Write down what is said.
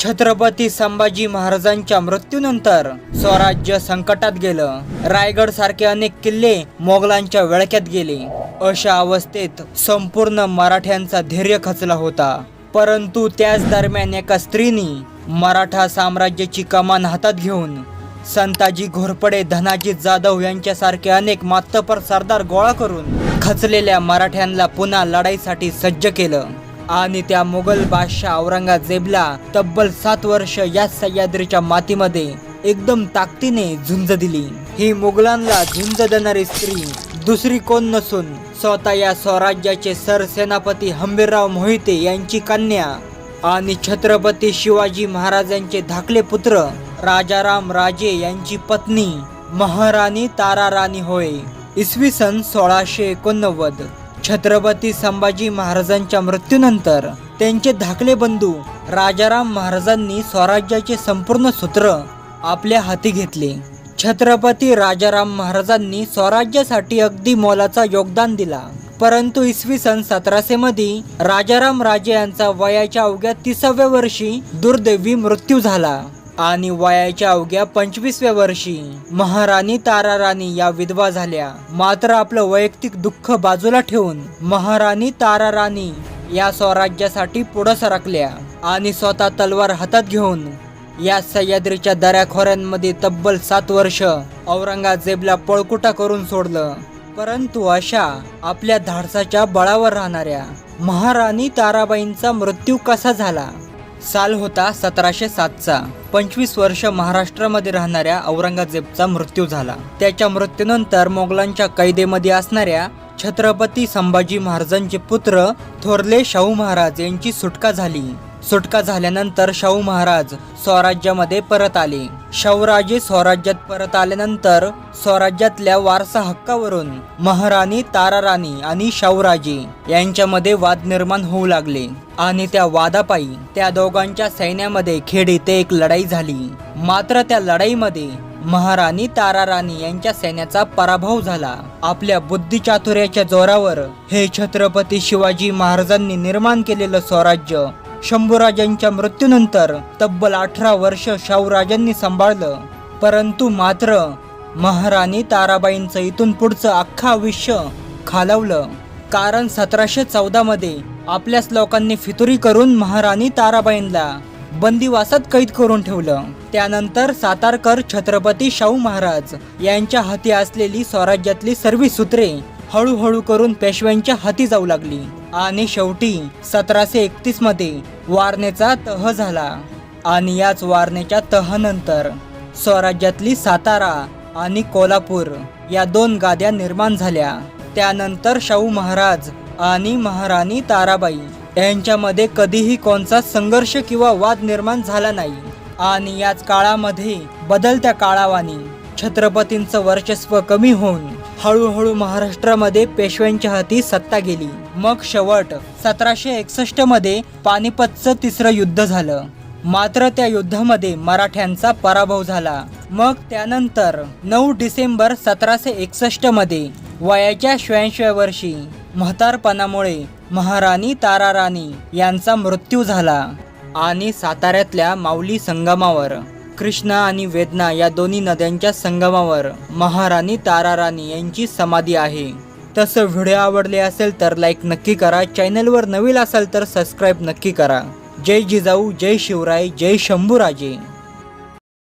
छत्रपती संभाजी महाराजांच्या मृत्यूनंतर स्वराज्य संकटात गेलं. रायगड सारखे अनेक किल्ले मोगलांच्या वेळक्यात गेले. अशा अवस्थेत संपूर्ण मराठ्यांचा धैर्य खचला होता. परंतु त्याच दरम्यान एका स्त्रीनी मराठा साम्राज्याची कमान हातात घेऊन संताजी घोरपडे धनाजी जाधव यांच्यासारखे अनेक मातपर सरदार गोळा करून खचलेल्या मराठ्यांना पुन्हा लढाईसाठी सज्ज केलं. आणि त्या मुघल बादशाह औरंगजेबला तब्बल सात वर्ष या सह्याद्रीच्या मातीमध्ये एकदम ताकदीने झुंज दिली. ही मुघलांना झुंज देणारी स्त्री दुसरी कोण नसून स्वतः या स्वराज्याचे सरसेनापती हंबीरराव मोहिते यांची कन्या आणि छत्रपती शिवाजी महाराजांचे धाकले पुत्र राजाराम राजे यांची पत्नी महाराणी ताराराणी होय. इसवी सन सोळाशे एकोणनव्वद. छत्रपती संभाजी महाराजांच्या मृत्यूनंतर त्यांचे धाकले बंधू राजाराम महाराजांनी स्वराज्याचे संपूर्ण सूत्र आपल्या हाती घेतले. छत्रपती राजाराम महाराजांनी स्वराज्यासाठी अगदी मोलाचा योगदान दिला. परंतु इसवी सन सतराशे मध्ये राजाराम राजे यांचा वयाच्या अवघ्या तिसाव्या वर्षी दुर्दैवी मृत्यू झाला. आणि वयाच्या अवघ्या पंचवीसव्या वर्षी महाराणी ताराराणी या विधवा झाल्या. मात्र आपलं वैयक्तिक दुःख बाजूला ठेवून महाराणी ताराराणी या स्वराज्यासाठी पुढं सरकल्या आणि स्वतः तलवार हातात घेऊन या सह्याद्रीच्या दऱ्याखोऱ्यांमध्ये तब्बल सात वर्ष औरंगजेबला पळकुटा करून सोडलं. परंतु अशा आपल्या धाडसाच्या बळावर राहणाऱ्या महाराणी ताराबाईंचा मृत्यू कसा झाला? साल होता सतराशे सातचा. पंचवीस वर्ष महाराष्ट्रामध्ये राहणाऱ्या औरंगजेबचा मृत्यू झाला. त्याच्या मृत्यूनंतर मोगलांच्या कैदेमध्ये असणाऱ्या छत्रपती संभाजी महाराजांचे पुत्र थोरले शाहू महाराज यांची सुटका झाली. सुटका झाल्यानंतर शाहू महाराज स्वराज्यामध्ये परत आले. शाहूराजे स्वराज्यात परत आल्यानंतर स्वराज्यातल्या वारसा हक्कावरून महाराणी ताराराणी आणि शाहूराजे यांच्यामध्ये वाद निर्माण होऊ लागले आणि त्या वादापायी त्या दोघांच्या सैन्यामध्ये खेड इथे एक लढाई झाली. मात्र त्या लढाईमध्ये महाराणी ताराराणी यांच्या सैन्याचा पराभव झाला. आपल्या बुद्धिचातुर्याच्या जोरावर हे छत्रपती शिवाजी महाराजांनी निर्माण केलेलं स्वराज्य शंभूराजांच्या मृत्यूनंतर तब्बल अठरा वर्ष शाहूराजांनी सांभाळलं. परंतु मात्र महाराणी ताराबाईंचं इथून पुढचं अख्खं आयुष्य खालवलं. कारण सतराशे चौदामध्ये आपल्याच लोकांनी फितुरी करून महाराणी ताराबाईंना बंदिवासात कैद करून ठेवलं. त्यानंतर सातारकर छत्रपती शाहू महाराज यांच्या हाती असलेली स्वराज्यातली सर्व सूत्रे हळूहळू करून पेशव्यांच्या हाती जाऊ लागली. आणि शेवटी सतराशे एकतीसमध्ये वारणेचा तह झाला. आणि याच वारणेच्या तहानंतर स्वराज्यातली सातारा आणि कोल्हापूर या दोन गाद्या निर्माण झाल्या. त्यानंतर शाहू महाराज आणि महाराणी ताराबाई यांच्यामध्ये कधीही कोणता संघर्ष किंवा वाद निर्माण झाला नाही. आणि याच काळामध्ये बदलत्या काळावानी छत्रपतींचं वर्चस्व कमी होऊन हळूहळू महाराष्ट्रामध्ये पेशव्यांच्या हाती सत्ता गेली. मग शेवट सतराशे एकसष्टमध्ये पानिपतचं तिसरं युद्ध झालं. मात्र त्या युद्धामध्ये मराठ्यांचा पराभव झाला. मग त्यानंतर नऊ डिसेंबर सतराशे एकसष्टमध्ये वयाच्या शहाऐंशव्या वर्षी म्हातारपणामुळे महाराणी ताराराणी यांचा मृत्यू झाला आणि साताऱ्यातल्या माऊली संगमावर कृष्णा आणि वेदना या दोन्ही नद्यांच्या संगमावर महाराणी ताराराणी यांची समाधी आहे. तसं व्हिडिओ आवडले असेल तर लाईक नक्की करा. चॅनलवर नवीन असाल तर सबस्क्राईब नक्की करा. जय जिजाऊ जय शिवराय जय शंभूराजे.